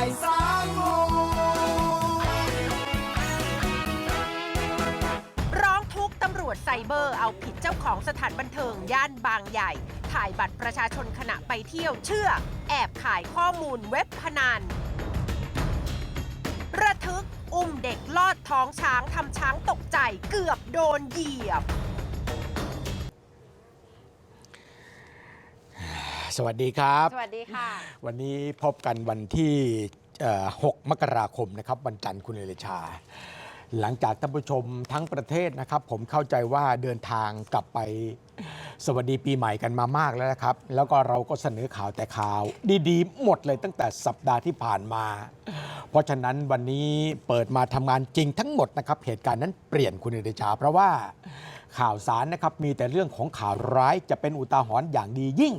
ายสามโร้องทุกข์ตำรวจไซเบอร์เอาผิดเจ้าของสถานบันเทิงย่านบางใหญ่ ถ่ายบัตรประชาชนขณะไปเที่ยวเชื่อ แอบขายข้อมูลเว็บพนันระทึกอุ้มเด็กลอดท้องช้างทำช้างตกใจเกือบโดนเหยียบ สวัสดีครับ สวัสดีค่ะ วันนี้พบกันวันที่เอ่อ6มกราคมนะครับ วันจันทร์คุณเอเลชา หลังจากท่านผู้ชมทั้งประเทศนะครับ ผมเข้าใจว่าเดินทางกลับไปสวัสดีปีใหม่กันมามากแล้วนะครับ แล้วก็เราก็เสนอข่าวแต่ข่าว ดีๆ หมดเลยตั้งแต่สัปดาห์ที่ผ่านมา เพราะฉะนั้นวันนี้เปิดมาทำงานจริงทั้งหมดนะครับ เหตุการณ์นั้นเปลี่ยนคุณเอเดชา เพราะว่าข่าวสารนะครับมีแต่เรื่องของข่าวร้ายจะเป็นอุทาหรณ์อย่างดียิ่ง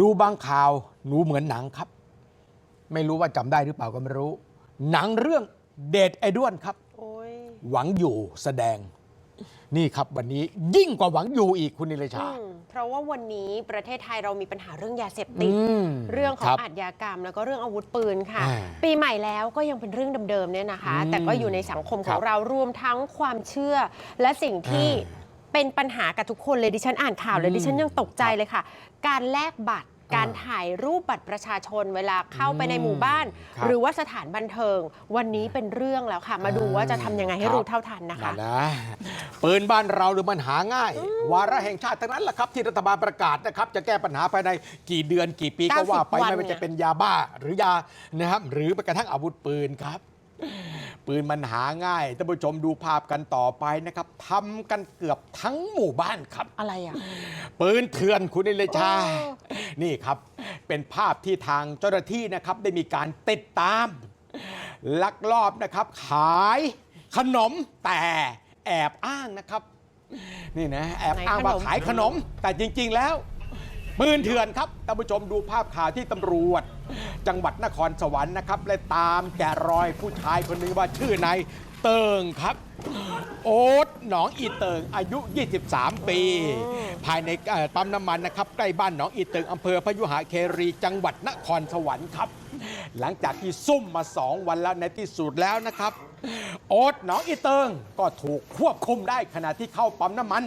ดูบางข่าวหนูเหมือนหนังครับ ไม่รู้ว่าจำได้หรือเปล่าก็ไม่รู้ หนังเรื่องเดทไอด้วนครับ โอ้ยหวังอยู่แสดง นี่ครับวันนี้ยิ่งกว่าหวังอยู่อีกคุณนิรชา อืมเพราะว่าวันนี้ประเทศไทยเรามีปัญหาเรื่องยาเสพติด อืมเรื่องขอคงบอาชญากรรม แล้วก็เรื่องอาวุธปืนค่ะ อ่าปีใหม่แล้วก็ยังเป็นเรื่องเดิมๆเนี่ยนะคะ อืมแต่ก็อยู่ในสังคมขครัองบเรารวมทั้งความเชื่อ และสิ่งที่อ่เป็นปัญหากับทุกคนเลยดิฉันอ่านข่าวเลยอืมดิฉันยังตกใจเลยค่ะ การแลกบัตรอ่า การถ่ายรูปบัตรประชาชนเวลาเข้าไปในอืมหมู่บ้านครับหรือว่าสถานบันเทิง วันนี้เป็นเรื่องแล้วค่ะ มาดูว่าจะทำยังไงให้ครับรู้เท่าทันนะคะนั่นนะปืนบ้านเราหรือมันหาง่าย วาระแห่งชาติทั้งนั้นแหละครับที่รัฐบาลประกาศนะครับ จะแก้ปัญหาภายในกี่เดือนกี่ปีก็ว่าไป90วันไม่ว่าจะเป็นยาบ้าหรือยานะครับหรือแม้กระทั่งอาวุธปืนครับ ปืนมันหาง่ายท่านผู้ชมดูภาพกันต่อไปนะครับทำกันเกือบทั้งหมู่บ้านครับ อะไรอะ ปืนเถื่อนคุณนิเลชาโอ้นี่ครับ เป็นภาพที่ทางเจ้าหน้าที่นะครับ ได้มีการติดตาม ลักลอบนะครับ ขายขนมแต่แอบอ้างนะครับ นี่นะ แอบอ้างว่าขายขนม แต่จริง ๆ แล้ว ปืนเถื่อนครับท่านผู้ชมดูภาพข่าวที่ตำรวจ จังหวัดนครสวรรค์นะครับและตามแกะรอยผู้ชายคนนึงว่าชื่อนายเติงครับ โอ๊ตหนองอีเติงอายุ 23 ปี ภายในเอ่อปั๊มน้ำมันนะครับใกล้บ้านหนองอีเติงอำเภอพยุหะเครี จังหวัดนครสวรรค์ครับ หลังจากที่ซุ่มมา 2 วันแล้วในที่สุดแล้วนะครับ โอ๊ตหนองอีเติงก็ถูกควบคุมได้ขณะที่เข้าปั๊มน้ำมัน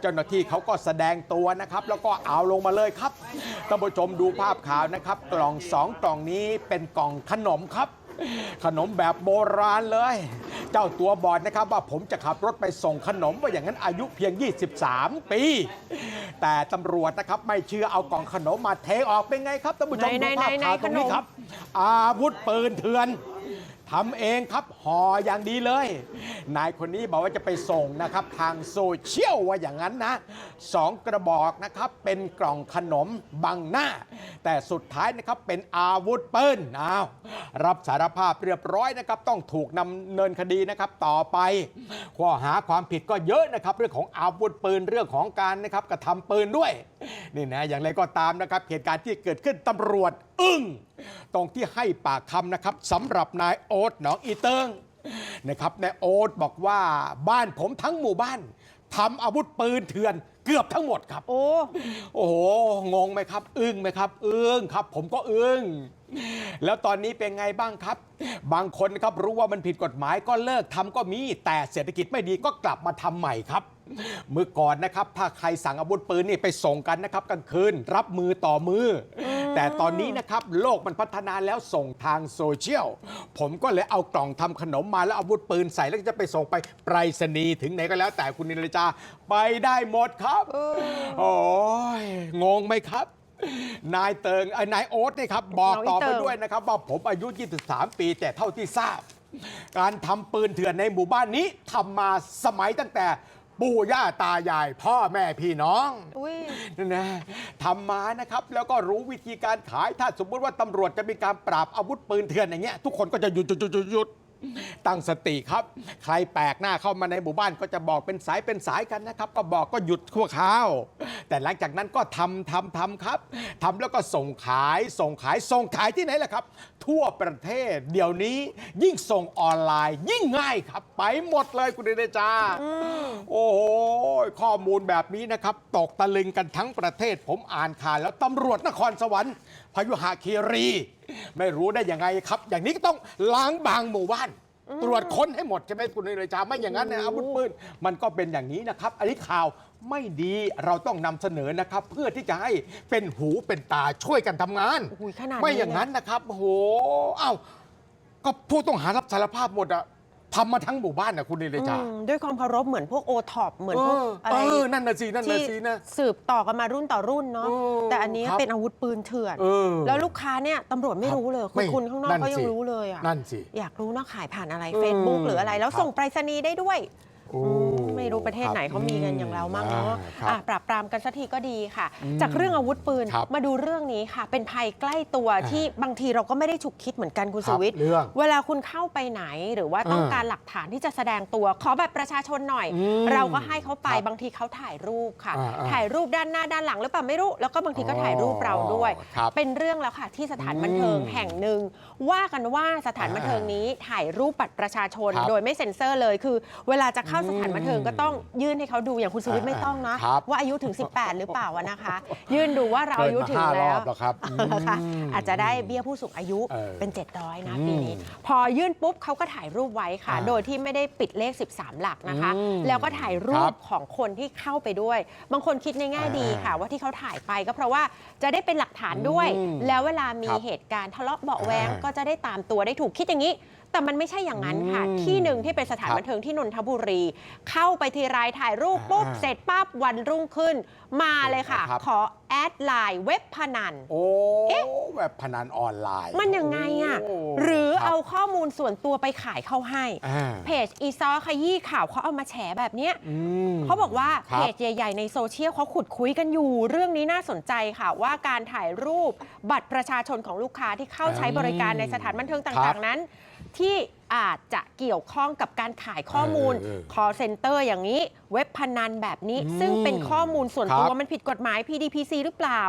เจ้าหน้าที่เขาก็แสดงตัวนะครับ แล้วก็เอาลงมาเลยครับท่านผู้ชมดูภาพข่าวนะครับ กล่องสองกล่องนี้เป็นกล่องขนมครับ ขนมแบบโบราณเลย เจ้าตัวบอดนะครับว่าผมจะขับรถไปส่งขนมว่าอย่างนั้นอายุเพียง 23 ปี แต่ตำรวจนะครับไม่เชื่อเอากล่องขนมมาเทออกเป็นไงครับท่านผู้ชมไหนดูภาพไหนข่าวไหนตรงนี้ขนมครับ อาวุธปืนเถื่อน ทำเองครับห่ออย่างดีเลย นายคนนี้บอกว่าจะไปส่งนะครับ ทางโซเชียลว่าอย่างนั้นนะสองกระบอกนะครับเป็นกล่องขนมบังหน้า แต่สุดท้ายนะครับเป็นอาวุธปืนอ้าวรับสารภาพเรียบร้อยนะครับ ต้องถูกนำเนินคดีนะครับต่อไปข้อหาความผิดก็เยอะนะครับ เรื่องของอาวุธปืนเรื่องของการนะครับกระทำปืนด้วยนี่นะอย่างไรก็ตามนะครับเหตุการณ์ที่เกิดขึ้นตำรวจอึ้งตรงที่ให้ปากคำนะครับสำหรับนายโอตหนองอีเติงนะครับนายโอ๊ตบอกว่าบ้านผมทั้งหมู่บ้านทำอาวุธปืนเถื่อนเกือบทั้งหมดครับ โอ้โอ้โหงงไหมครับ อึ้งไหมครับ อึ้งครับ ผมก็อึ้งแล้วตอนนี้เป็นไงบ้างครับ บางคนนะครับรู้ว่ามันผิดกฎหมายก็เลิกทำก็มีแต่เศรษฐกิจไม่ดีก็กลับมาทำใหม่ครับ เมื่อก่อนนะครับ ถ้าใครสั่งอาวุธปืนนี่ไปส่งกันนะครับกลางคืนรับมือต่อมืออแต่ตอนนี้นะครับโลกมันพัฒนาแล้วส่งทางโซเชียล ผมก็เลยเอากล่องทำขนมมาแล้วอาวุธปืนใส่แล้วก็จะไปส่งไปไปรษณีย์ถึงไหนก็แล้วแต่คุณนิรจาไปได้หมดครับ โอ้ยงงไหมครับ นายเติงไอ้ยนายโอ๊ตนี่ครับบอกน้องอีต่อไปเติงด้วยนะครับว่าผมอายุ 23 ปี แต่เท่าที่ทราบ การทำปืนเถื่อนในหมู่บ้านนี้ทำมาสมัยตั้งแต่ ปู่ย่าตายายพ่อแม่พี่น้องอุ้ยนั่นนะทำมานะครับ แล้วก็รู้วิธีการขายถ้าสมมติว่าตำรวจจะมีการปราบอาวุธปืนเถื่อนอย่างเงี้ยทุกคนก็จะหยุดหยุดหยุดหยุดหยุด ตั้งสติครับ ใครแปลกหน้าเข้ามาในหมู่บ้านก็จะบอกเป็นสายเป็นสายกันนะครับ ก็บอกก็หยุดชั่วคราว แต่หลังจากนั้นก็ทำทำทำครับทำแล้วก็ส่งขายส่งขายส่งขายที่ไหนล่ะครับ ทั่วประเทศเดี๋ยวนี้ยิ่งส่งออนไลน์ ยิ่งง่ายครับ ไปหมดเลยคุณเดชจ้าโอ้โหข้อมูลแบบนี้นะครับ ตกตะลึงกันทั้งประเทศ ผมอ่านข่าวแล้วตำรวจนครสวรรค์ พยุหคีรี ไม่รู้ได้ยังไงครับ อย่างนี้ก็ต้องล้างบางหมู่บ้าน ตรวจค้นให้หมดใช่ไหมคุณเลยจาไม่อย่างนั้นเนยอาวุธปืนมันก็เป็นอย่างนี้นะครับ อันนี้ข่าวไม่ดีเราต้องนำเสนอนะครับ เพื่อที่จะให้เป็นหูเป็นตาช่วยกันทำงานโอ้โหขนาดนี้ไม่อย่างนั้นนะครับโอ้โหเอ้าก็ผู้ต้องหารับสารภาพหมดอะ ทำมาทั้งหมู่บ้านนะคุณเลยจาอืมด้วยความเคารพเหมือนพวกโอท็อปเหมือนพวกเอออะไรเออนั่นน่ะสินั่นน่ะที่สินะ สืบต่อกันมารุ่นต่อรุ่นเนาะเออแต่อันนี้ครับ เป็นอาวุธปืนเถื่อน เออ แล้วลูกค้าเนี่ยตำรวจไม่รู้เลยไม่คุณคุณข้างนอกนั่นก็ยัสิ งรู้เลยอะนั่นสิ อยากรู้นะขายผ่านอะไรอืม Facebook หรืออะไร แล้วครับส่งไปรษณีย์ได้ด้วย โอ้ อืม ไม่รู้ประเทศไหนเขามีกันอย่างเรามั่งเนาะครับอะปราบปรามกันสักทีก็ดีค่ะอืมจากเรื่องอาวุธปืนครับมาดูเรื่องนี้ค่ะ เป็นภัยใกล้ตัวอ่าที่บางทีเราก็ไม่ได้ฉุกคิดเหมือนกันคุณคสุรับวิทย์เรื่องเวลาคุณเข้าไปไหนหรือว่าต้องอ่าการหลักฐานที่จะแสดงตัว ขอบัตรประชาชนหน่อยอืมเราก็ให้เขาไปครับบางทีเขาถ่ายรูปค่ะอ่าอ่าถ่ายรูปด้านหน้าด้านหลังหรือเปล่าไม่รู้ แล้วก็บางทีก็ถ่ายรูปเราด้วยอ๋อครับเป็นเรื่องแล้วค่ะที่สถานบันเทิงอืมแห่งหนึ่งว่ากันว่าสถานบันเทิงนี้ถ่ายรูปบัตรประชาชนครับโดยไม่เซ็นเซอร์เลยคือ เวลาจะเข้าสถานบันเทิงก็ต้องยื่นให้เขาดูอย่างคุณสุวิทย์อ่าไม่ต้องนะครับว่าอายุถึง 18 หรือเปล่าอะนะคะ ยื่นดูว่าเราเกินอายุมาถึงห้ารแล้อวบแล้วครับค่ะมอาจจะได้เบี้ยผู้สูงอายุเออเป็น 700 นะอืมปีนี้ พอยื่นปุ๊บเขาก็ถ่ายรูปไว้ค่ะอ่าโดยที่ไม่ได้ปิดเลข 13 หลักนะคะอืมแล้วก็ถ่ายรูครัปบของคนที่เข้าไปด้วย บางคนคิดในแง่ดีอ่าค่ะ ว่าที่เขาถ่ายไปก็เพราะว่าจะได้เป็นหลักฐานด้วยอืมแล้วเวลามีครับเหตุการณ์ทะเลาะเบาะแวงอ่าก็จะได้ตามตัวได้ถูกคิดอย่างนี้ แต่มันไม่ใช่อย่างนั้นค่ะ อืมที่หนึ่งที่เป็นสถานครับบันเทิงที่นนทบุรี เข้าไปทีไรถ่ายรูปปุ๊บ อ่าเสร็จปั๊บวันรุ่งขึ้น มาเลยค่ะ ครับ ขอแอดไลน์เว็บพนัน โอ้แบบพนันออนไลน์มันยังไงอะ โหรือครับเอาข้อมูลส่วนตัวไปขายเข้าให้ อ่าเพจอีซอขยี้ข่าวเขาเอามาแฉแบบเนี้ย อืม เขาบอกว่าครัเพบจใหญ่ ๆ ในโซเชียลเขาขุดคุยกันอยู่ เรื่องนี้น่าสนใจค่ะ ว่าการถ่ายรูปบัตรประชาชนของลูกค้าที่เข้าใช้บริการในสถานบันเทิงครัต่างบๆนั้น ที่อาจจะเกี่ยวข้องกับการขายข้อมูลเออเออ call center อย่างนี้เว็บพนันแบบนี้ อืมซึ่งเป็นข้อมูลส่วนตัวครับมันผิดกฎหมาย PDPC หรือเปล่า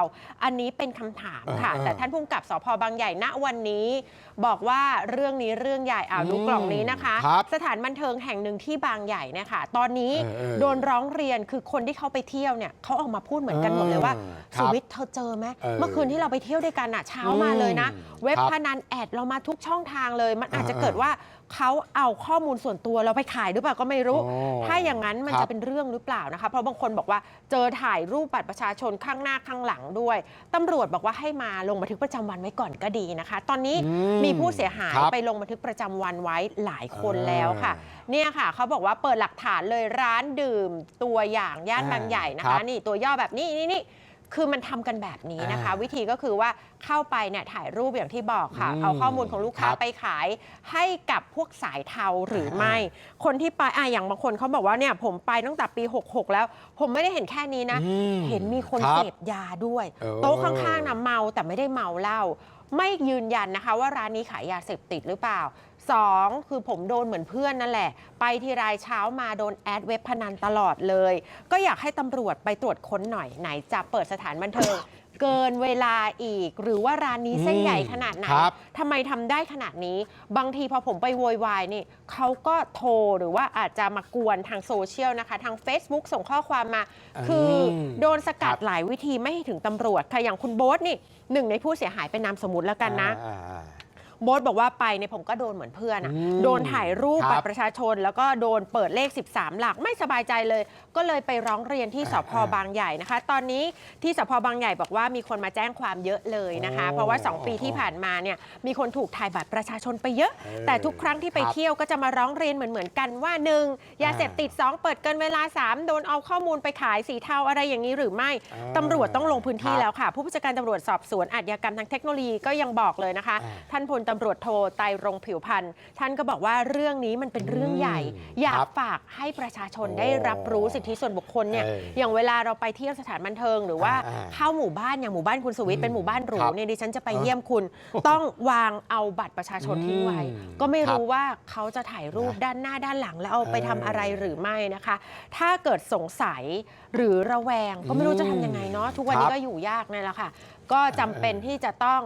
อันนี้เป็นคำถามค่ะ เออเออ แต่ท่านผู้กำกับสพบางใหญ่ณวันนี้บอกว่าเรื่องนี้เรื่องใหญ่อ่าดูกล่องนี้นะคะ ครับสถานบันเทิงแห่งหนึ่งที่บางใหญ่เนี่ยค่ะตอนนี้เออเออโดนร้องเรียนคือคนที่เขาไปเที่ยวเนี่ยเขาออกมาพูดเหมือนกันหมดเลยว่าเออครับสุวิทย์เธอเจอไหมเออเมื่อคืนที่เราไปเที่ยวด้วยกันอะเช้ามาเลยนะ อืมเว็บครับพนันแอดเรามาทุกช่องทางเลย มันอาจจะเออเกิดว่าเขาเอาข้อมูลส่วนตัวเราไปขายหรือเปล่าก็ไม่รู้โอ้ถ้าอย่างนั้นมันครับจะเป็นเรื่องหรือเปล่านะคะ เพราะบางคนบอกว่าเจอถ่ายรูปบัตรประชาชนข้างหน้าข้างหลังด้วยตำรวจบอกว่าให้มาลงบันทึกประจำวันไว้ก่อนก็ดีนะคะ ตอนนี้อืมมีผู้เสียหายครับไปลงบันทึกประจำวันไว้หลายคนเออแล้วค่ะเนี่ยค่ะเขาบอกว่าเปิดหลักฐานเลยร้านดื่มตัวอย่างย่านอ่าบางใหญ่นะครัคะ บ นี่ตัวย่อแบบนี้นี่นี่ คือมันทำกันแบบนี้นะคะอ่าวิธีก็คือว่าเข้าไปเนี่ยถ่ายรูปอย่างที่บอกค่ะอืมเอาข้อมูลของลูกค้าครับไปขายให้กับพวกสายเทาหรือไม่ คนที่ไปอะอย่างบางคนเขาบอกว่าเนี่ยผมไปตั้งแต่ปี 66 แล้ว ผมไม่ได้เห็นแค่นี้นะอืมเห็นมีคนครับเสพยาด้วยเออโต๊ะข้างๆนะเมาแต่ไม่ได้เมาเหล้าไม่ยืนยันนะคะว่าร้านนี้ขายยาเสพติดหรือเปล่า สองคือผมโดนเหมือนเพื่อนนั่นแหละ ไปทีรายเช้ามาโดนแอดเว็บพนันตลอดเลย ก็อยากให้ตำรวจไปตรวจค้นหน่อยไหนจะเปิดสถานบันเทิง เกินเวลาอีก หรือว่าร้านนี้เส้นใหญ่ขนาดไหนครับ ทำไมทำได้ขนาดนี้ บางทีพอผมไปโวยวายนี่เขาก็โทรหรือว่าอาจจะมากวนทางโซเชียลนะคะ ทาง Facebook ส่งข้อความมา คือโดนสกัดครับหลายวิธีไม่ให้ถึงตำรวจค่ะอย่างคุณโบ๊ทนี่หนึ่งในผู้เสียหายเป็นนามสมมติแล้วกันนะ อ่าอ่า โบ๊ทบอกว่าไปเนี่ยผมก็โดนเหมือนเพื่อนอะอืมโดนถ่ายรูปครับบัตรประชาชน แล้วก็โดนเปิดเลข 13 หลักไม่สบายใจเลย ก็เลยไปร้องเรียนที่สอ่าพบางใหญ่นะคะ ตอนนี้ที่สพบางใหญ่บอกว่ามีคนมาแจ้งความเยอะเลยนะคะ โอ้เพราะว่า 2 ปีที่ผ่านมาเนี่ยมีคนถูกถ่ายบัตรประชาชนไปเยอะ เออแต่ทุกครั้งที่ไปครับเที่ยวก็จะมาร้องเรียนเหมือนเหมือนๆกันว่าหนึ่งยาเสพติด 2 เปิดเกินเวลา 3 โดนเอาข้อมูลไปขายสีเทาอะไรอย่างนี้หรือไม่ อ่าตำรวจต้องลงพื้นที่ครับแล้วค่ะ ผู้บัญชาการตำรวจสอบสวนอาชญากรรมทางเทคโนโลยีก็ยังบอกเลยนะคะ อ่า ท่านพลตำรวจโทไตรรงผิวพันธ์ท่านก็บอกว่าเรื่องนี้มันเป็นเรื่องใหญ่อืมอยาครักบฝากให้ประชาชนโอ้ได้รับรู้สิทธิส่วนบุคคลเนี่ยเอออย่างเวลาเราไปเที่ยวสถานบันเทิง หรือว่าอ่าเข้าหมู่บ้านอย่างหมู่บ้านคุณสวิทย์เป็นหมู่บ้านหรูครับเนี่ยดิฉันจะไปเออเยี่ยมคุณ ต้องวางเอาบัตรประชาชนทิ้งไว้อืมก็ไม่ครับรู้ว่าเขาจะถ่ายรูปนะด้านหน้าด้านหลัง แล้วเอาไปเออทำอะไรหรือไม่นะคะ ถ้าเกิดสงสัยหรือระแวงก็ไม่รู้จะทำยังไงเนาะทุกวันนี้ครับก็อยู่ยากนั่นแหละค่ะ ก็จำเป็นที่จะต้อง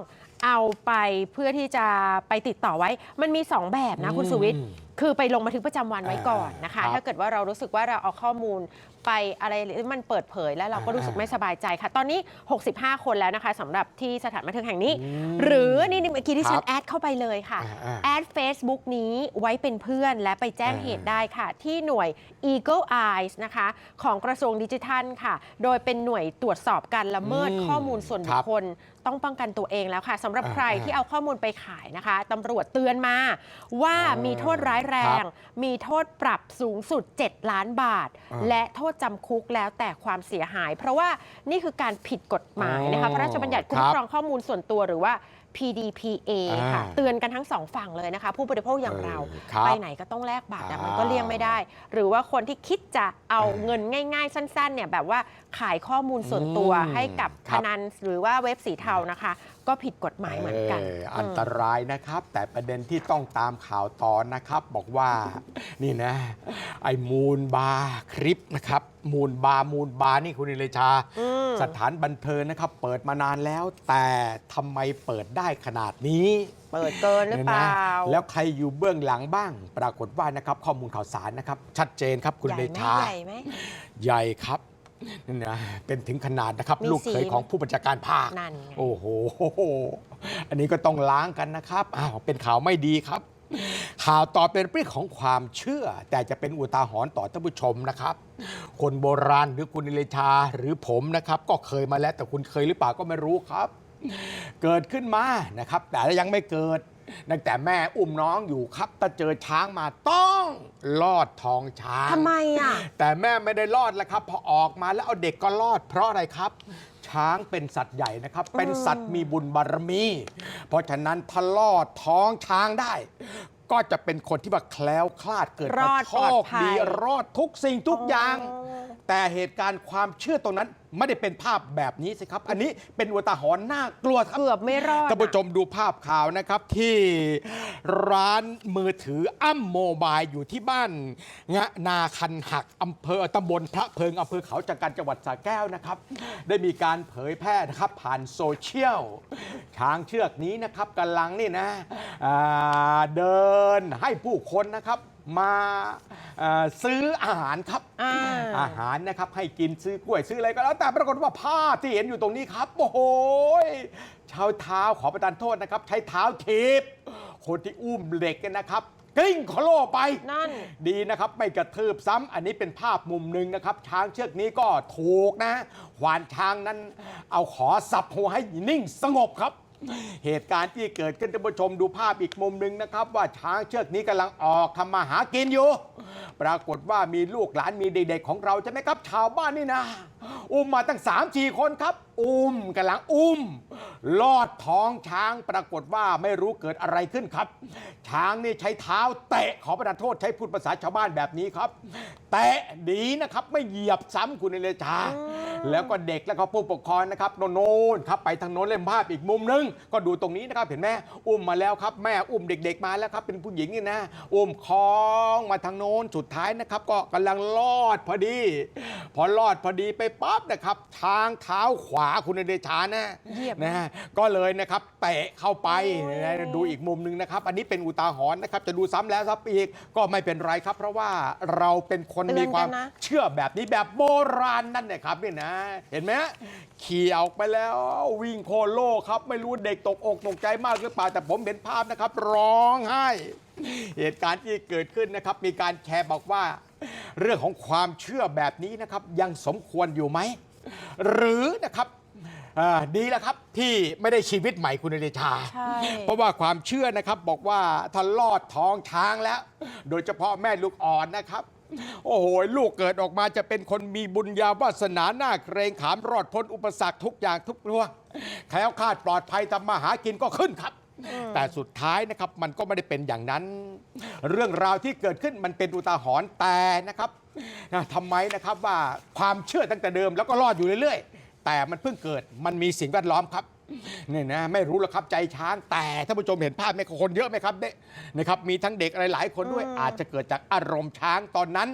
เอาไปเพื่อที่จะไปติดต่อไว้ มันมี 2 แบบนะคุณสุวิทย์อืมคือไปลงบันทึกประจำวันไว้ก่อนนะคะครับถ้าเกิดว่าเรารู้สึกว่าเราเอาข้อมูลไปอะไรหรือมันเปิดเผยแล้วเราก็รู้สึกไม่สบายใจค่ะ ตอนนี้ 65 คนแล้วนะคะสำหรับที่สถานบันเทิงแห่งนี้อืมหรือนี่นี่เมื่อกี้ที่ฉัครันบแอดเข้าไปเลยค่ะอ่าอ่าแอด Facebook นี้ไว้เป็นเพื่อนและไปแจ้งอ่าเหตุได้ค่ะ ที่หน่วย Eagle Eyes นะคะ ของกระทรวงดิจิทัลค่ะ โดยเป็นหน่วยตรวจสอบการละเมิดอืมข้อมูลส่วนบุครัคบคล ต้องป้องกันตัวเองแล้วค่ะสำหรับอ่าใครอ่าที่เอาข้อมูลไปขายนะคะตำรวจเตือนมาว่าอ่ามีมีโทษร้ายแรง มีโทษปรับสูงสุด 7 ล้านบาทอ่าและโทษจำคุกแล้วแต่ความเสียหาย เพราะว่านี่คือการผิดกฎหมายนะคะอ๋อพระราชบัญญัติคุ้คมรับครองข้อมูลส่วนตัวหรือว่า PDPA ค่ะอ่าเตือนกันทั้งสองฝั่งเลยนะคะ ผู้บริโภคอย่างเราเออครับไปไหนก็ต้องแลกบัตรอะอ่ามัมันก็เลี่ยงไม่ได้ หรือว่าคนที่คิดจะเอาเงินง่าย ๆ สั้นๆเนี่ยแบบว่าขายข้อมูลส่วนตัวอืมให้กับคพรับ นันหรือว่าเว็บสีเทานะคะ ก็ผิดกฎหมายเหมือนกันเอออันตรายนะครับ แต่ประเด็นที่ต้องตามข่าวต่อนะครับ บอกว่านี่นะ ไอ้มูลบาร์คลิปนะครับ มูลบาร์มูลบาร์นี่คุณนิเลชาอืมสถานบันเทิงนะครับ เปิดมานานแล้ว แต่ทำไมเปิดได้ขนาดนี้ เปิดเกินหรือเปล่านี่ยนะแล้วใครอยู่เบื้องหลังบ้าง ปรากฏว่านะครับ ข้อมูลข่าวสารนะครับ ชัดเจนครับคุณใหญ่เลไหมชา ใหญ่ไหมใหญ่ครับ นี่นะเป็นถึงขนาดนะครับ มีลูกเขยสีของผู้บัญชาการภาค นั่นไง โอ้โห อันนี้ก็ต้องล้างกันนะครับ อ้าว เป็นข่าวไม่ดีครับ ข่าวต่อเป็นเรื่องของความเชื่อ แต่จะเป็นอุทาหรณ์ต่อท่านผู้ชมนะครับ คนโบราณหรือคุณนิเลชาหรือผมนะครับ ก็เคยมาแล้วแต่คุณเคยหรือเปล่าก็ไม่รู้ครับ เกิดขึ้นมานะครับ แต่ยังไม่เกิด ตั้งแต่แม่อุ้มน้องอยู่ครับถ้าเจอช้างมาต้องลอดท้องช้าง ทำไมอะ แต่แม่ไม่ได้รอดแล้วครับ พอออกมาแล้วเอาเด็กก็รอด เพราะอะไรครับ ช้างเป็นสัตว์ใหญ่นะครับ เป็นสัตว์มีบุญบารมี เพราะฉะนั้นถ้ารอดท้องช้างได้ ก็จะเป็นคนที่ว่าแคล้วคลาดเกิดรมาอดโชปลอดคภัย ดีรอดทุกสิ่งทุกอย่างอ๋อแต่เหตุการณ์ความเชื่อตรงนั้น ไม่ได้เป็นภาพแบบนี้สิครับ อันนี้เป็นอุทาหรณ์น่ากลัวครับเกือบไม่รอดท่านผู้ชมดูภาพข่าวนะครับที่ร้านมือถืออ้ำโมบายอยู่ที่บ้านงะนาคันหักอำเภอตำบลพระเพิงอำเภอเขาจักรันจังหวัดสระแก้วนะครับ ได้มีการเผยแพร่นะครับผ่านโซเชียลช้างเชือกนี้นะครับกำลังนี่นะอ่าเดินให้ผู้คนนะครับ มาอ่าซื้ออาหารครับอ่า อาหารนะครับให้กินซื้อกล้วยซื้ออะไรก็แล้วแต่ปรากฏว่าภาพที่เห็นอยู่ตรงนี้ครับ โอ้โหชาวเท้าขอประทานโทษนะครับ ใช้เท้าทีบคนที่อุ้มเหล็กเนี่ยนะครับ กลิ้งโคโลไป นั่น ดีนะครับไม่กระทืบซ้ำอันนี้เป็นภาพมุมหนึ่งนะครับ ช้างเชือกนี้ก็ถูกนะหวานช้างนั้น เอาขอสับหัวให้นิ่งสงบครับ เหตุการณ์ที่เกิดขึ้นท่านผู้ชมดูภาพอีกมุมหนึ่งนะครับ ว่าช้างเชือกนี้กำลังออกทำมาหากินอยู่ ปรากฏว่ามีลูกหลานมีเด็กๆของเราใช่ไหมครับ ชาวบ้านนี่นะ อุ้มมาตั้ง3ามสี่คนครับ อุ้มกำลังอุ้ม ลอดท้องช้างปรากฏว่าไม่รู้เกิดอะไรขึ้นครับ ช้างนี่ใช้เท้าเตะขอประทานโทษใช้พูดภาษาชาวบ้านแบบนี้ครับ เตะดีนะครับ ไม่เหยียบซ้ำคุณเนเลชา แล้วก็เด็กแล้วก็ผู้ปกครองนะครับโน่นๆครับไปทางโน้นเล่มภาพอีกมุมนึง ก็ดูตรงนี้นะครับเห็นไหมอุ้มมาแล้วครับ แม่อุ้มเด็ก ๆ มาแล้วครับ เป็นผู้หญิงนี่นะ อุ้มคล้องมาทางโน้นสุดท้ายนะครับ ก็กำลังลอดพอดี พอลอดพอดีไปปั๊บนะครับ ทางเท้าขวาคุณเดชานะเหยียบนะก็เลยนะครับเตะเข้าไปนะดูอีกมุมหนึ่งนะครับ อันนี้เป็นอุทาหรณ์นะครับ จะดูซ้ำแล้วซ้ำอีกก็ไม่เป็นไรครับ เพราะว่าเราเป็นคนเตือนมีความ กันนะ เชื่อแบบนี้แบบโบราณนั่นเนี่ยครับนี่นะ เห็นไหมขี่ออกไปแล้ววิ่งโคโลครับ ไม่รู้เด็กตกอกตกใจมากหรือเปล่าแต่ผมเห็นภาพนะครับ ร้องไห้ เหตุการณ์ที่เกิดขึ้นนะครับ มีการแชร์บอกว่า เรื่องของความเชื่อแบบนี้นะครับ ยังสมควรอยู่ไหม หรือนะครับ อ่าดีแล้วครับที่ไม่ได้ชีวิตใหม่คุณเดชา ใช่ เพราะว่าความเชื่อนะครับบอกว่าถ้าลอดท้องช้างแล้ว โดยเฉพาะแม่ลูกอ่อนนะครับ โอ้โห ลูกเกิดออกมาจะเป็นคนมีบุญญาวาสนาหน้าเกรงขามรอดพ้นอุปสรรคทุกอย่างทุกเรื่องแคล้วคลาดปลอดภัยทำมาหากินก็ขึ้นครับ แต่สุดท้ายนะครับมันก็ไม่ได้เป็นอย่างนั้น เรื่องราวที่เกิดขึ้นมันเป็นอุทาหรณ์แต่นะครับนะทำไมนะครับว่าความเชื่อตั้งแต่เดิมแล้วก็รอดอยู่เรื่อยๆ แต่มันเพิ่งเกิดมันมีสิ่งแวดล้อมครับเนี่ยนะไม่รู้หรอกครับใจช้างแต่ท่านผู้ชมเห็นภาพไหมคนเยอะไหมครับเนี่ยนะครับมีทั้งเด็กอะไรหลายคนด้วยอาจจะเกิดจากอารมณ์ช้างตอนนั้น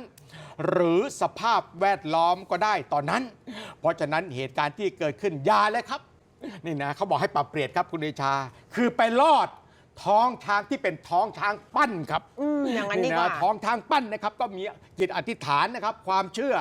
หรือสภาพแวดล้อมก็ได้ตอนนั้น เพราะฉะนั้นเหตุการณ์ที่เกิดขึ้นอยาเลยครับนี่นะเขาบอกให้ปรับเปลี่ยนครับคุณเดชา คือไปลอด ท้องช้างที่เป็นท้องช้างปั้นครับอืมอย่างนั้นดีกว่าะท้องช้างปั้นนะครับ ก็มีจิตอธิษฐานนะครับ ความเชื่อ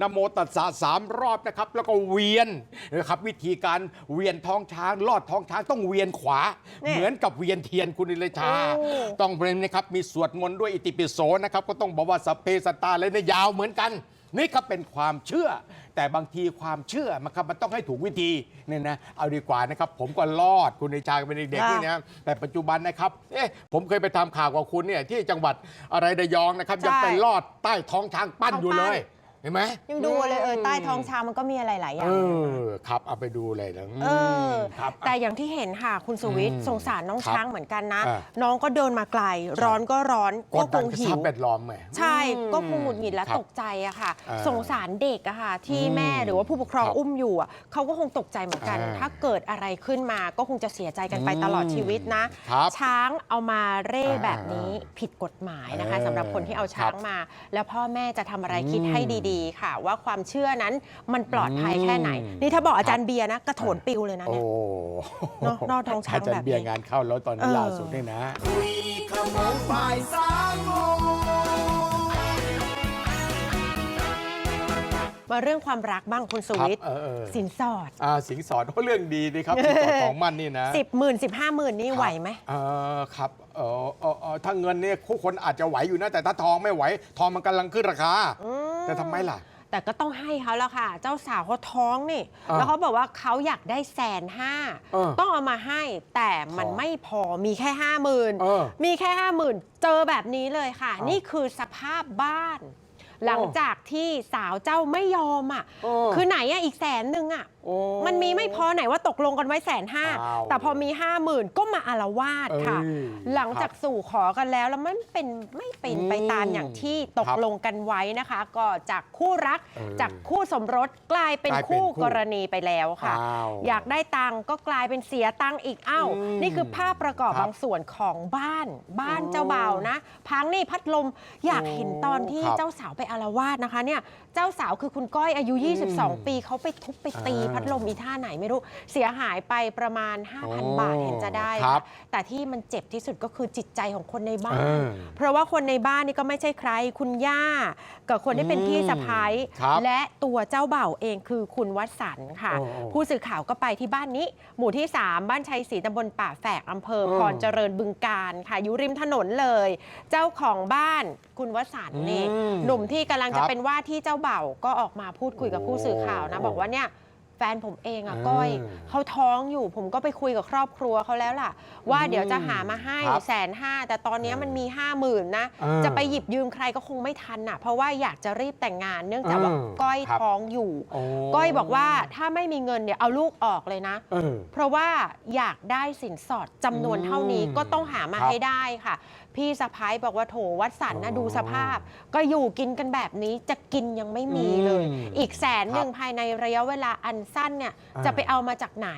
นะโมตัสสะสามรอบนะครับ แล้วก็เวียนนะครับ วิธีการเวียนท้องช้าง ลอดท้องช้างต้องเวียนขวา นี่เหมือนกับเวียนเทียนคุณนิลชา โอ้ ต้องเป็นนะครับมีสวดมนต์ด้วยอิติปิโสนะครับ ก็ต้องบอกว่าสพเพสตตาเลยนะยาวเหมือนกัน นี่ก็เป็นความเชื่อ แต่บางทีความเชื่อมันครับมันต้องให้ถูกวิธีเนี่ยนะเอาดีกว่านะครับ ผมก็รอดคุณในชาเป็นเด็กๆนี่นะแต่ปัจจุบันนะครับเอ๊ะผมเคยไปทำข่าวกับคุณเนี่ยที่จังหวัดอะไรระยองนะครับใช่ยังไปลอดใต้ท้องช้างปั้นท้องอยู่ปั้นเลย เห็นไหมยังดูเลยเออใต้ท้องช้างมันก็มีอะไรหลายอย่าเอง อครับเอาไปดูเลยนะเออ ครับแต่อย่างที่เห็นค่ะ คุณสุวิทย์อืมสงสารน้องครับช้างเหมือนกันนะ อ่าน้องก็เดินมาไกล ร้อนก็ร้อนกก็ดคดันงกับหิสภาพวแวดล้อมไงใช่ก็คงหงุดหงิดและครับตกใจอะค่ะ อ่าสงสารเด็กอะค่ะ ที่อืมแม่หรือว่าผู้ปกครองครับอุ้มอยู่อะเขาก็คงตกใจเหมือนกัน อ่าถ้าเกิดอะไรขึ้นมาก็คงจะเสียใจกันไปอืมตลอดชีวิตนะ ครับช้างเอามาเร่อ่าแบบนี้ผิดกฎหมายนะคะเออสำหรับคนที่เอาช้างครับมา แล้วพ่อแม่จะทำอะไรอืมคิดให้ดีๆค่ะ ว่าความเชื่อนั้นมันปลอดภัยแค่ไหนอืมนี่ถ้าบอกอาจารย์เบียร์นะ กระโถนปิวเลยนะโอ้เนี่ย เนอะนอกท้องช้างอาจารแบบย์นี้เบียร์งานเข้าแล้วตอนนี้เออล่าสุดนี่นะ คุยขโมงบ่ายสามโมง มาเรื่องความรักบ้างคุณสุวิทย์ครับเออเออ สินสอดอ่าสิงสอดเพราะเรื่องดีนี่ครับสิงสอดของมันนี่นะสิบหมื่นสิบห้าหมื่นนี่ครับไหวไหม เออครับเออเออเออถ้าเงินเนี่ยคู่คนอาจจะไหวอยู่นะ แต่ถ้าทองไม่ไหว ทองมันกำลังขึ้นราคา แต่ทำไมล่ะ แต่ก็ต้องให้เขาแล้วค่ะ เจ้าสาวเขาท้องนี่ อ่าแล้วเขาบอกว่าเขาอยากได้แสนห้าเออต้องเอามาให้ แต่มันขอไม่พอมีแค่ห้าหมื่นเออมีแค่ห้าหมื่นเจอแบบนี้เลยค่ะอ้าวนี่คือสภาพบ้าน หลังจากที่สาวเจ้าไม่ยอมอะโอ้คือไหนอะอีกแสนหนึ่งอะ โอ้ มันมีไม่พอไหนว่าตกลงกันไว้แสนห้าอ้าวแต่พอมีห้าหมื่นก็มาอารวาสค่ะ เอ้ยหลังจากสู่ขอกันแล้วแล้วมันเป็นไม่เป็นอืมไปตามอย่างที่ตกครับลงกันไว้นะคะ ก็จากคู่รักเออจากคู่สมรสกลายเป็นกลายเป็นคู่คู่กรณีไปแล้วค่ะ อ้าวอยากได้ตังค์ก็กลายเป็นเสียตังค์อีกอ้าวอืมนี่คือภาพประกอบครับบางส่วนของบ้าน บ้านโอ้เจ้าบ่าวนะพังนี่พัดลมอยากโอ้เห็นตอนที่ครับ เจ้าสาวไปอารวาสนะคะเนี่ยเจ้าสาวคือคุณก้อยอายุอืม22 ปีเขาไปทุบไปตีอ่าพัดลมอีท่าไหนไม่รู้เสียหายไปประมาณโอ้5,000 บาทเห็นจะได้ ครัค่ะบแต่ที่มันเจ็บที่สุดก็คือจิตใจของคนในบ้าเอนอเพราะว่าคนในบ้านนี่ก็ไม่ใช่ใคร คุณย่า กับคนที่เป็นพี่สะพ้ายครับและตัวเจ้าบ่าวเองคือคุณวัดสันค่ะ โอ้โอ้ผู้สื่อข่าวก็ไปที่บ้านนี้ หมู่ที่ 3 บ้านชัยศรีตำบลป่าแฝกอำเภออืมพรเจริญบึงการค่ะอยู่ริมถนนเลย เจ้าของบ้านคุณวสันต์นี่อืมหนุ่มที่กำลังคจะรับ เป็นว่าที่เจ้าบ่าวก็ออกมาพูดคุยกับผู้สื่อข่าวนะโอ้บอกว่าเนี่ย แฟนผมเองอะอืมก้อยเขาท้องอยู่ผมก็ไปคุยกับครอบครัวเขาแล้วล่ะ ว่าอืมเดี๋ยวจะหามาให้ครับแสนห้าแต่ตอนนี้มันมีห้าหมื่นนะเออจะไปหยิบยืมใครก็คงไม่ทันอะเพราะว่าอยากจะรีบแต่งงานเนื่องจากว่าอืมก้อยครับ ท้องอยู่โอ้ก้อยบอกว่าถ้าไม่มีเงินเนี่ยเอาลูกออกเลยนะ เออ เพราะว่าอยากได้สินสอดจำนวนเท่านี้อืมก็ต้องหามาครับให้ได้ค่ะ พี่สะพ้ายบอกว่าโถวัดสันนะอ๋อดูสภาพ ก็อยู่กินกันแบบนี้จะกินยังไม่มีเลย อืมอีกแสนหนึ่งครับภายในระยะเวลาอันสั้นเนี่ยอ่าจะไปเอามาจากไหน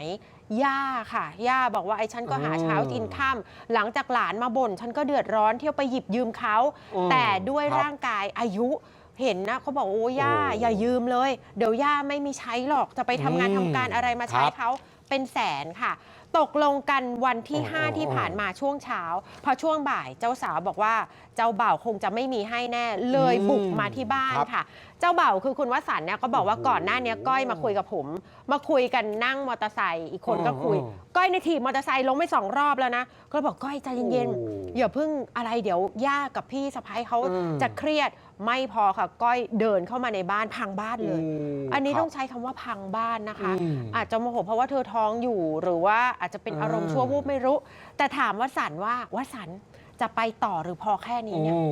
ย่าค่ะ ย่าบอกว่าไอ้ฉันก็หาอืมเช้ากินค่ำหลังจากหลานมาบ่นฉันก็เดือดร้อนเที่ยวไปหยิบยืมเขา อืมแต่ด้วยครับร่างกายอายุเห็นนะเขาบอกโอ้ย่าโอ้อย่ายืมเลย เดี๋ยวย่าไม่มีใช้หรอกจะไปทำงานอืมทำการอะไรมาใช้ครับ เขาเป็นแสนค่ะ ตกลงกันวันที่โอ้5ที่โอ้ผ่านมาช่วงเช้า พอช่วงบ่ายเจ้าสาวบอกว่าเจ้าบ่าวคงจะไม่มีให้แน่เลยอืมบุกมาที่บ้านครับค่ะ เจ้าบ่าวคือคุณวสันต์เนี่ยก็บอกว่าโอ้โหก่อนหน้าเนี้ยก้อยมาคุยกับผม มาคุยกันนั่งมอเตอร์ไซค์อีกคนก็คุยอ๋อก้อยในถีบมอเตอร์ไซค์ลงไปสองรอบแล้วนะก็บอกก้อยใจเย็นโอ้ๆอย่าเพิ่งอะไรเดี๋ยวย่ากับพี่สะพ้ายเขาอืมจะเครียด ไม่พอค่ะก้อยเดินเข้ามาในบ้านพังบ้านเลยมอันนี้ครับต้องใช้คำว่าพังบ้านนะคะอืมอาจจะโมโหเพราะว่าเธอท้องอยู่หรือว่าอาจจะเป็นอารมณ์อ่าชั่ววูบไม่รู้ แต่ถามวสันต์ว่าวสันต์จะไปต่อหรือพอแค่นี้เนี่ยโอ้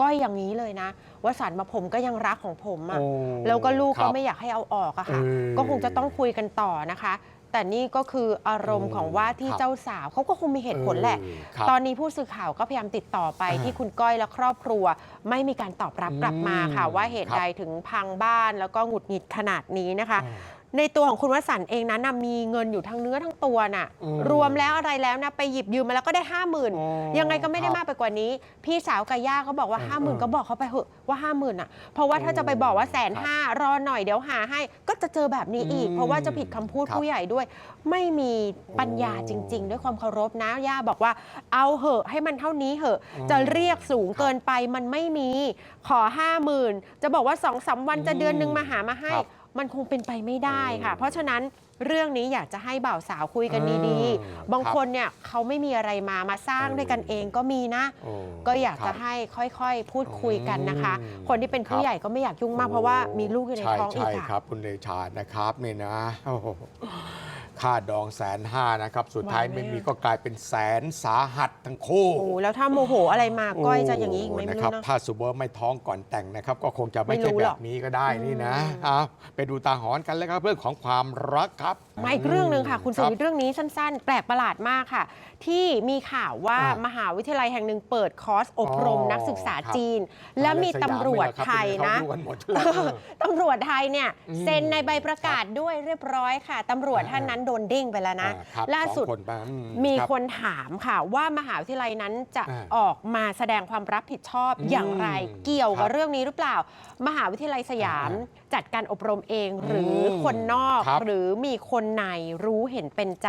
ก้อยอย่างนี้เลยนะวสันต์มาผมก็ยังรักของผมอะโอ้แล้วก็ลูกครัก็บไม่อยากให้เอาออกอะค่ะเออก็คงจะต้องคุยกันต่อนะคะ แต่นี่ก็คืออารมณ์ของว่าที่ครับเจ้าสาวเขาก็คงมีเหตุผลแหละเออครับตอนนี้ผู้สื่อข่าวก็พยายามติดต่อไปอ่าที่คุณก้อยและครอบครัว ไม่มีการตอบรับอืมกลับมาค่ะว่าเหตุครับใดถึงพังบ้านแล้วก็หงุดหงิดขนาดนี้นะคะอ่า ในตัวของคุณวสันต์เองนั้นนะมีเงินอยู่ทั้งเนื้อทั้งตัวน่ะ อืมรวมแล้วอะไรแล้วนะไปหยิบยืมมาแล้วก็ได้ห้าหมื่นอ๋อยังไงก็ไม่ได้ครับมากไปกว่านี้ พี่สาวกับย่าเขาบอกว่าเออห้าหมื่นเออก็บอกเขาไปเหอะว่าห้าหมื่นอะ เพราะว่าถ้าจะไปบอกว่าแสนห้ารอหน่อยเดี๋ยวหาให้ ก็จะเจอแบบนี้อีก อืมเพราะว่าจะผิดคำพูดครับผู้ใหญ่ด้วย ไม่มีปัญญาโอ้จริง ๆ ด้วยความเคารพนะย่าบอกว่า เอาเหอะให้มันเท่านี้เหอะ อืมจะเรียกสูงครับเกินไปมันไม่มี ขอห้าหมื่นจะบอกว่าสองสามวันจะเดือนหนึ่งมาหามาให้ ครับ มันคงเป็นไปไม่ได้ค่ะเออเพราะฉะนั้นเรื่องนี้อยากจะให้บ่าวสาวคุยกันดีเออๆบางครับคนเนี่ยเขาไม่มีอะไรมามาสร้างเออด้วยกันเองก็มีนะโอ้ก็อยากครัจะบให้ค่อยๆ พูดคุยกันนะคะอืมคนที่เป็นผู้ครับใหญ่ก็ไม่อยากยุ่งมากเพราะว่ามีลูกอยู่ในใช่ท้องอีกใช่อะครับ คุณเดชานะครับนี่นะโอ้โห ค่าดองแสนห้านะครับ สุดท้ายไหวไหมไม่มีก็กลายเป็นแสนสาหัสทั้งคู่ โอ้แล้วถ้าโมโหอะไรมาก้อยจะอย่างนี้อีกไหมโนะไม่ครัรู้บนะถ้าสมมติว่าไม่ท้องก่อนแต่งนะครับ ก็คงจะไม่ไม่ใช่รู้แบหรอก บนี้ก็ได้นี่นะอืมเอาไปดูตาหอนกันเลยครับเรื่องของความรักครับ มาอีกเรื่องหนึ่งค่ะ คุณสรับวิทย์เรื่องนี้สั้น ๆ แปลกประหลาดมากค่ะที่มีข่าวว่าอ่ามหาวิทยาลัยแห่งหนึ่งเปิดคอร์สอบรมอ๋อนักศึกษาครับ จีน และมีตำรวจไทยนะ เขารู้กันหมดแล้วตำรวจไทยเนี่ยอืมเซ็นในใบประกาศด้วยเรียบร้อยค่ะตำรวจท่านนั้นโดนเด้งไปแล้วนะ อ่าครับล่าสุดสองคนบ้างอืมีรับคนถามค่ะว่ามหาวิทยาลัยนั้นจะอ่าออกมาแสดงความรับผิดชอบอืมอย่างไร เกี่ยวครักับบเรื่องนี้หรือเปล่า มหาวิทยาลัยสยามอ่ จัดการอบรมเอง หรืออมคนนอกครับหรือมีคนในรู้เห็นเป็นใจ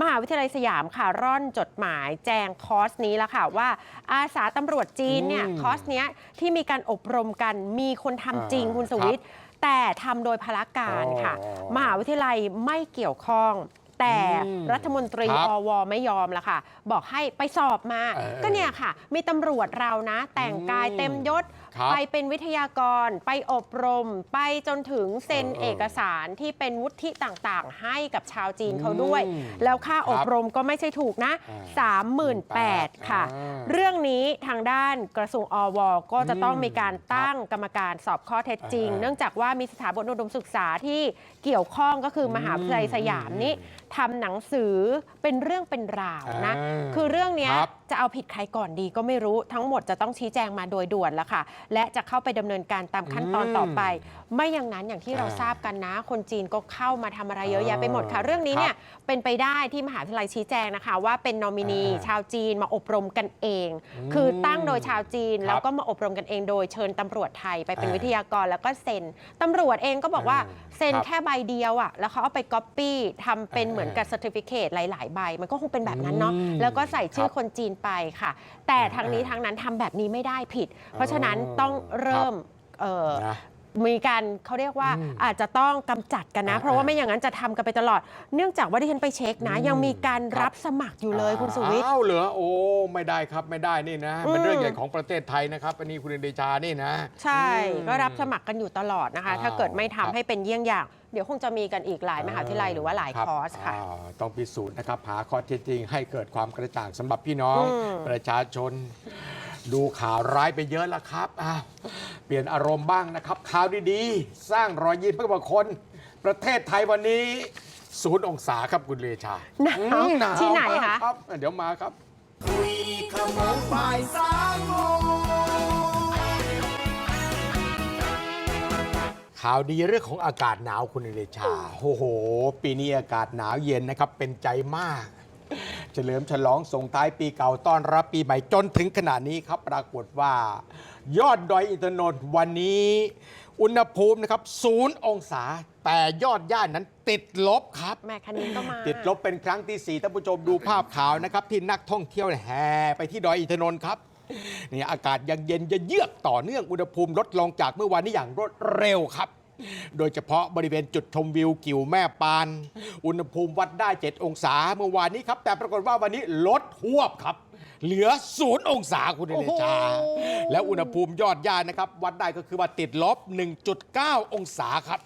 มหาวิทยาลัยสยามค่ะร่อนจดหมายแจงคอร์สนี้แล้วค่ะว่าอาสาตำรวจจีนเนี่ยอืมคอร์สเนี้ยที่มีการอบรมกันมีคนทำจริงอ่าคุณสวิทย์แต่ทำโดยพละการค่ะอ๋อมหาวิทยาลัยไม่เกี่ยวข้องแต่อืมรัฐมนตรีครับอวไม่ยอมละค่ะ บอกให้ไปสอบมาเออก็เนี่ยค่ะ มีตำรวจเรานะ แต่งกายอืมเต็มยศครับ ไปเป็นวิทยากร ไปอบรม ไปจนถึงเซ็นเออเออเอกสารที่เป็นวุฒิต่างๆ ให้กับชาวจีนเขาด้วยอืมแล้วค่าครับอบรมก็ไม่ใช่ถูกนะอ่า38,000ค่ะอ่าเรื่องนี้ทางด้านกระทรวงอว ก็จะต้องอืมมีการตั้งกรรมการสอบข้อเท็จจริงอ่าเนื่องจากว่ามีสถาบันอุดมศึกษาที่เกี่ยวข้องก็คือมหาวิทยาลัยสยามนี้ ทำหนังสือเป็นเรื่องเป็นราวนะ อ่าคือเรื่องเนี้ยครับ จะเอาผิดใครก่อนดีก็ไม่รู้ทั้งหมดจะต้องชี้แจงมาโดยด่วนแล้วค่ะ และจะเข้าไปดำเนินการตามขั้นตอนต่อไป ไม่อย่างนั้นอย่างที่เราอ่าทราบกันนะ คนจีนก็เข้ามาทำอะไรเยอะแยะไปหมดค่ะ เรื่องนี้เนี่ยเป็นไปได้ที่มหาวิทยาลัยชี้แจงนะคะ ว่าเป็นนอมินีอ่าชาวจีนมาอบรมกันเองอืมคือตั้งโดยชาวจีน ครับแล้วก็มาอบรมกันเองโดยเชิญตำรวจไทยไปเป็นอ่าวิทยากรแล้วก็เซ็นตำรวจเองก็บอกว่า อ่าเซ็นครับแค่ใบเดียวอะแล้วเขาเอาไปก๊อปปี้ทำเป็นอ่าเหมือนกับ c e r t i f i c a t e หลาย ๆ ใบ มันก็คงเป็นแบบนั้นเนาะ อืมแล้วก็ใส่ชื่อครับคนจีนไปค่ะ แต่อ่าทางนี้อ่าทางนั้นทำแบบนี้ไม่ได้ผิด เพราะฉะนั้นต้องครับเริ่มเอ่อ นะ มีการเขาเรียกว่าอืมอาจจะต้องกำจัดกันนะอ่าเพราะว่าไม่อย่างนั้นจะทำกันไปตลอด เนื่องจากว่าที่ฉันไปเช็คนะอืมยังมีการครับรับสมัครอยู่เลยคุณสุวิทย์อ้าวเหรอโอ้ไม่ได้ครับไม่ได้นี่นะอืมเป็นเรื่องใหญ่ของประเทศไทยนะครับอันนี้คุณเดชานี่นะ ใช่อืมก็รับสมัครกันอยู่ตลอดนะคะอ้าวถ้าเกิดไม่ทำครับให้เป็นเยี่ยงอย่างเดี๋ยวคงจะมีกันอีกหลายมหาวิทยาลัยหรือว่าหลายรับคอร์สค่ะอ่าต้องพิสูจน์นะครับหาข้อเท็จจริงให้เกิดความกระจ่างสำหรับพี่น้องอืมประชาชน ดูข่าวร้ายไปเยอะแล้วครับอ้าวเปลี่ยนอารมณ์บ้างนะครับ ข่าวดีๆ สร้างรอยยิ้มให้กับคน ประเทศไทยวันนี้ศูนย์องศาครับคุณเลชาหนาวอืมหนาวที่ไหนมากคะ รับเดี๋ยวมาครับ คุยขโมงบ่ายสามโมงข่าวดีเรื่องของอากาศหนาวคุณเดชา โอ้โห ปีนี้อากาศหนาวเย็นนะครับ เป็นใจมาก เฉลิมฉลองส่งท้ายปีเก่าต้อนรับปีใหม่จนถึงขนาดนี้ครับ ปรากฏว่า ยอดดอยอินทนนท์วันนี้ อุณหภูมินะครับศูนย์องศา แต่ยอดย่านนั้นติดลบครับแม่คันนี้ก็มาติดลบเป็นครั้งที่ 4 ท่านผู้ชมดูภาพข่าวนะครับ ที่นักท่องเที่ยวแห่ไปที่ดอยอินทนนท์ครับนี่อากาศยังเย็นจะเยือกต่อเนื่องอุณหภูมิลดลงจากเมื่อวานนี้อย่างรวดเร็วครับ โดยเฉพาะบริเวณจุดชมวิวกิวแม่ปาน อุณหภูมิวัดได้ 7 องศาเมื่อวานนี้ครับ แต่ปรากฏว่าวันนี้ลดหวบครับ เหลือศูนย์องศาคุณเดชา แล้วอุณหภูมิยอดย่านะครับ วัดได้ก็คือว่าติดลบ 1.9 องศาครับ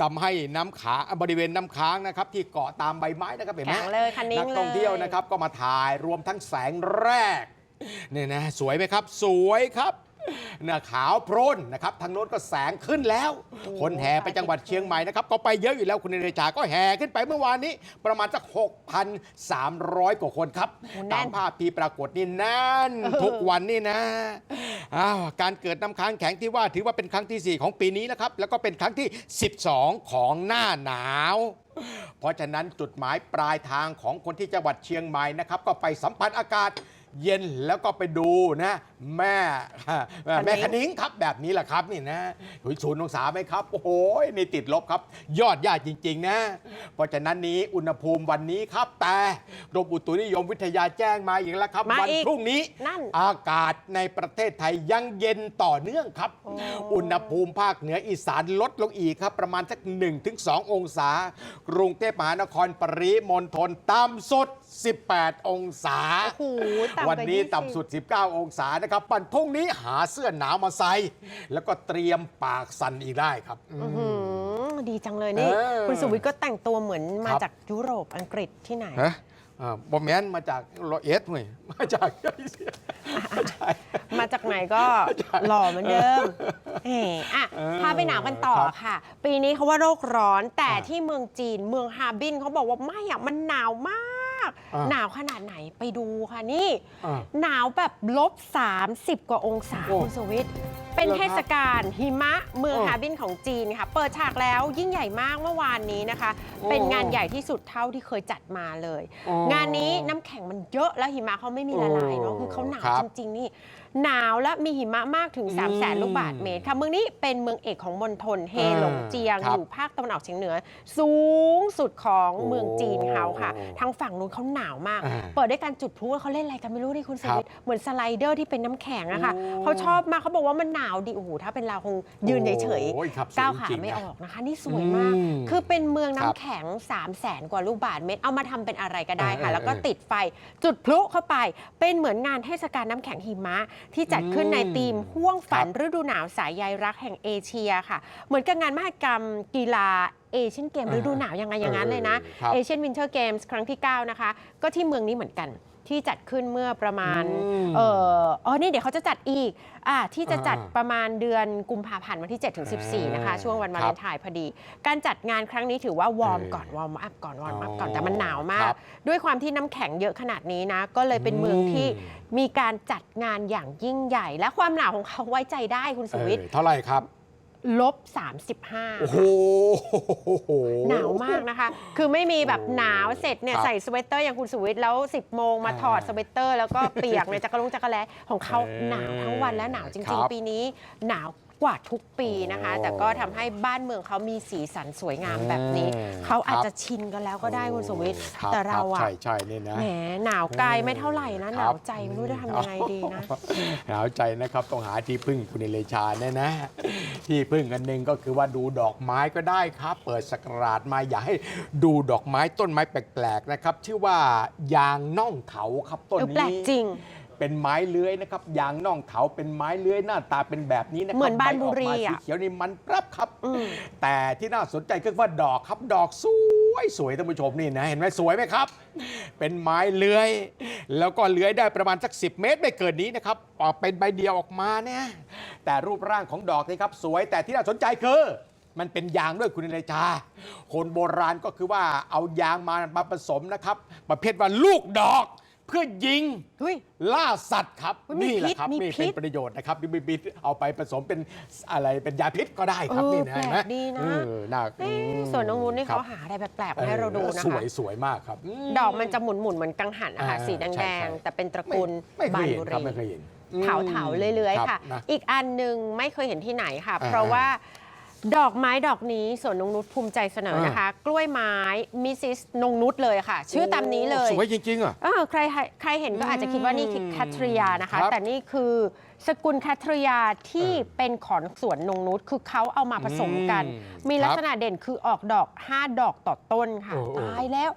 ทำให้น้ำขาบริเวณน้ำค้างนะครับ ที่เกาะตามใบไม้นะครับเห็นไหมแข็งเลยคันนิ้งนักท่องเที่ยวเลยนะครับก็มาถ่ายรวมทั้งแสงแรกเนี่ยนะสวยไหมครับ สวยครับห น้าขาวโพรนนะครับทางโน้นก็แสงขึ้นแล้ว คนแห่ไปจังหวัดเชียงใหม่นะครับ ก็ไปเยอะอยู่แล้วคุณเนรชาก็แห่ขึ้นไปเมื่อวานนี้ ประมาณสัก 6,300 กว่าคนครับโอ้แน่นตามภาพที่ปรากฏนี่แน่นทุกวันนี่นะอ้าวการเกิดน้ำค้างแข็งที่ว่าถือว่าเป็นครั้งทีสี่ 4 ของปีนี้นะครับ แล้วก็เป็นครั้งที่ 12 ของหน้าหนาวเพราะฉะนั้นจุดหมายปลายทางของคนที่จังหวัดเชียงใหม่นะครับ ก็ไปสัมผัสอากาศ เย็นแล้วก็ไปดูนะแม่แม่คณิ้งครับแบบนี้แหละครับนี่นะหุยศูนย์องศาไหมครับ โอ้โหนี่ติดลบครับ ยอดยากจริง ๆ นะ เพราะฉะนั้นนี้อุณหภูมิวันนี้ครับ แต่กรมอุตุนิยมวิทยาแจ้งมาอีกแล้วครับมาวัอีกพรุ่งนี้นั่นอากาศในประเทศไทยยังเย็นต่อเนื่องครับโอ้อุณหภูมิภาคเหนืออีสานลดลงอีกครับ ประมาณสัก1-2 องศากรุงเทพมหานครปริมณฑลต่ำสุด 18 องศา โอ้โหต่ำกว่าวันนี้20 ต่ำสุด 19 องศานะครับวันพรุ่งนี้หาเสื้อหนาวมาใส่ แล้วก็เตรียมปากสั่นอีกได้ครับ อื้อหือดีจังเลยนี่ เออคุณสุวิทย์ก็แต่งตัวเหมือนมาครับ จากยุโรปอังกฤษที่ไหน ฮะอ่าบอมแมนมาจากโรเอสเว้ยมาจากไม่ใช่มาจากไหนก็หล่อเหมือนเดิมเฮ้อะเออพาไปหนาวกันต่อครับค่ะ ปีนี้เขาว่าโรคร้อนแต่อ่าที่เมืองจีนเมืองฮาร์บินเขาบอกว่าไม่อะมันหนาวมา ก อ่าหนาวขนาดไหนไปดูค่ะนี่ อ่าหนาวแบบลบ 30 กว่าองศาโอ้คุณสวิทย์เป็นเหรอครับเทศกาลหิมะเมืองโอ้ฮาร์บินของจีนค่ะ เปิดฉากแล้วยิ่งใหญ่มากเมื่อวานนี้นะคะ โอ้เป็นงานใหญ่ที่สุดเท่าที่เคยจัดมาเลยโอ้งานนี้น้ำแข็งมันเยอะแล้วหิมะเขาไม่มีละลายเนาะโอ้คือเขาหนาวครับ จริงๆนี่ หนาวและมีหิมะมากถึง 3 0 0แสนอืมลูกบาทเมตรค่ะเมืองนี้เป็นเมืองเอกของมณฑลเฮหลงเจียงครับอยู่ภาคตะวันออกเฉียงเหนือ สูงสุดของโอ้เมืองจีนเขาค่ะทางฝั่งนู้นเขาหนาวมาก อ่าเปิดด้วยการจุดพลุเขาเล่นอะไรกันไม่รู้ดิคุณสครับวิทย์เหมือนสไลเดอร์ที่เป็นน้ำแข็งอะค่ะโอ้ เขาชอบมากเขาบอกว่ามันหนาวดีโอ้โหถ้าเป็นเราคงยืนเฉยโอ้ยครับๆก้าวสขาจริงๆไม่นะ ออกนะคะ นี่สวยมาก อืมคือเป็นเมืองคน้ำรับแข็ง 3 0 0แสนกว่าลูกบาทเมตร เอามาทำเป็นอะไรก็ได้ค่ะ เออแล้วก็เออติดไฟจุดพลุเข้าไป เป็นเหมือนงานเทศกาลน้ำแข็งหิมะที่จัดขึ้นในอืมธีมห่วงฝันครับฤดูหนาวสายใยรักแห่งเอเชียค่ะ เหมือนกับงานมหกรรมกีฬาเอเชียนเกมอ่าฤดูหนาวยังไงอย่างนั้นเลยนะเออครับเอเชียนวินเทอร์เกมส์ครั้งที่ 9 นะคะ ก็ที่เมืองนี้เหมือนกัน ที่จัดขึ้นเมื่อประมาณอืมเอออ๋อนี่เดี๋ยวเขาจะจัดอีกอ่าที่จะจัดอ่าประมาณเดือนกุมภาพันธ์วันที่7ถึง14 นะคะ ช่วงวันวาเลนไทน์พอดี การจัดงานครั้งนี้ถือว่าวอร์มเออก่อนวอร์มอัพก่อนวอร์มอัพอ๋อก่อนแต่มันหนาวมากครับด้วยความที่น้ำแข็งเยอะขนาดนี้นะ ก็เลยเป็นเมืองที่อืมมีการจัดงานอย่างยิ่งใหญ่ และความหนาวของเขาไว้ใจได้คุณสุวิทย์เออเท่าไหร่ครับ ลบโอ้โห35หนาวมากนะคะ คือไม่มีแบบโอ้หนาวเสร็จเนี่ยครับใส่สเวตเตอร์อย่างคุณสุวิทย์แล้ว 10 โมงมาอ่าถอดสเวตเตอร์ แล้วก็เปียกในจักรลุงจักรแลของเขาเออหนาวทั้งวันและหนาวจคริงรับๆ ปีนี้ หนาว กว่าทุกปีนะคะโอ้แต่ก็ทำให้บ้านเมืองเขามีสีสันสวยงามแบบนี้ อืมเขาอาจครับจะชินกันแล้วก็ได้คุณสุวิทย์คบแต่เราคบอะใช่ใช่นี่นะ แหมหนาวกายไม่เท่าไหร่นะคหรับนาวใจไม่รู้จะทำยังไงดีนะ หนาวใจนะครับต้องหาที่พึ่งคุณเอเลชาเนี่ยนะ ที่พึ่งอันหนึ่งก็คือว่าดูดอกไม้ก็ได้ครับ เปิดสกราดมาอย่าให้ดูดอกไม้ต้นไม้แปลกๆนะครับ ชื่อว่ายางน่องเถาครับต้นเออนี้แปลกจริง เป็นไม้เลื้อยนะครับยางน่องเถาเป็นไม้เลื้อยหน้าตาเป็นแบบนี้นะครับเหมือนบ้านบุรีใออกมาอะสีเขียวนี่มันรับครับ อืม แต่ที่น่าสนใจก็คือว่าดอกครับดอกสวยสวยท่านผู้ชมนี่นะเห็นไหมสวยไหมครับ เป็นไม้เลื้อย แล้วก็เลื้อยได้ประมาณสัก 10 เมตรไม่เกินนี้นะครับออกเป็นใบเดียวออกมาเนี่ยแต่รูปร่างของดอกนี่ครับ สวยแต่ที่น่าสนใจคือ มันเป็นยางด้วยคุณนายชาคนโบราณก็คือว่าเอายางมามาผสมนะครับ ประเภทว่าลูกดอก เพื่อยิงเฮ้ย ล่าสัตว์ครับมันมีนี่แหละพิษครับมีนี่พิเป็นษประโยชน์นะครับนี่มีพิษเอาไปผสมเป็นอะไรเป็นยาพิษก็ได้ครับเออนี่นะเห็นไหมแปลกดีนะ เออน่าเอ๊ะอืมส่วนน้องวุ้นนี่ครัเขาบหาอะไรแปลกๆมาให้เราดูนะสวคะ ยสวยมากครับม ดอกมันจะหมุนหมุนๆเหมือนกังหันนะคะอ่าสีแใช่ดใช่งๆแต่เป็นตระกูลไม่เคบายนเห็นบุครับรีไม่เคยเห็นเถาเถาๆเลื้อยรับๆค่ะนะอีกอันหนึ่งไม่เคยเห็นที่ไหนค่ะ อ่าเพราะว่า ดอกไม้ดอกนี้ส่วนนงนุชภูมิใจเสนอนะคะ กล้วยไม้มิสซิสนงนุชเลยค่ะ ชื่อตามนี้เลยสวยจริงๆอะเออใครใครเห็นก็อาจจะคิดว่านี่คือแคทริยานะคะครับแต่นี่คือสกุลแคทริยาที่เป็นของสวนนงนุชคือเขาเอามาผสมกันอืมมีครับลักษณะเด่นคือออกดอก 5 ดอกต่อต้นค่ะโอ้โหตายแล้ว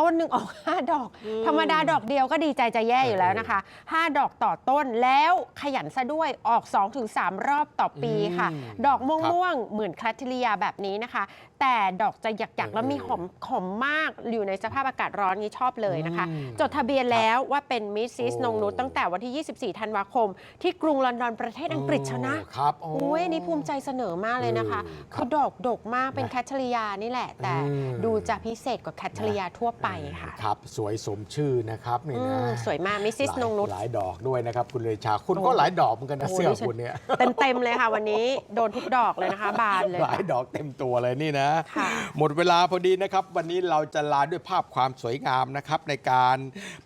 ต้นหนึ่งออก 5 ดอก ธรรมดาดอกเดียวก็ดีใจจะแย่อยู่แล้วนะคะ 5 ดอกต่อต้นแล้วขยันซะด้วยออก 2-3 รอบต่อปีค่ะอืมดอกม่วงครับม่วงๆเหมือนแคทริยาแบบนี้นะคะ แต่ดอกจะหยักๆ แล้วมีหอมหอมมากอยู่ในสภาพอากาศร้อนนี้ชอบเลยนะคะ อืมจดทะเบียนแล้วว่าเป็นมิสซิสโอ้ นงนุชตั้งแต่วันที่ 24 ธันวาคม ที่กรุงลอนดอนประเทศอังกฤษชนะโอ้ครับโโอ้ยอันนี้ภูมิใจเสนอมากเลยนะคะเออครับคือดอกดกมากเป็นนะแคทเธอรียานี่แหละ แต่อืม ดูจะพิเศษกว่าแคทเธอรียาทั่วไปค่ะครับ สวยสมชื่อนะครับนี่อืนะมสวยมากมิสซิสหลายนงนุช หลายดอกด้วยนะครับ คุณเลยชาคุณโอ้ ก็หลายดอกเหมือนกันนะโอ้เสื้อดิฉันคุณเนี่ยเต็มๆเลยค่ะ วันนี้โดนทุกดอกเลยนะคะ บานเลยหลายค่ะดอกเต็มตัวเลยนี่นะค่ะหมดเวลาพอดีนะครับ วันนี้เราจะลาด้วยภาพความสวยงามนะครับ ในการ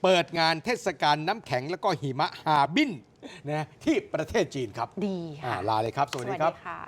เปิดงานเทศกาลน้ำแข็งแล้วก็หิมะฮาร์บินนะที่ประเทศจีนครับดีอ่าค่ะลาเลยครับ สวัสดีครับ ค่ะ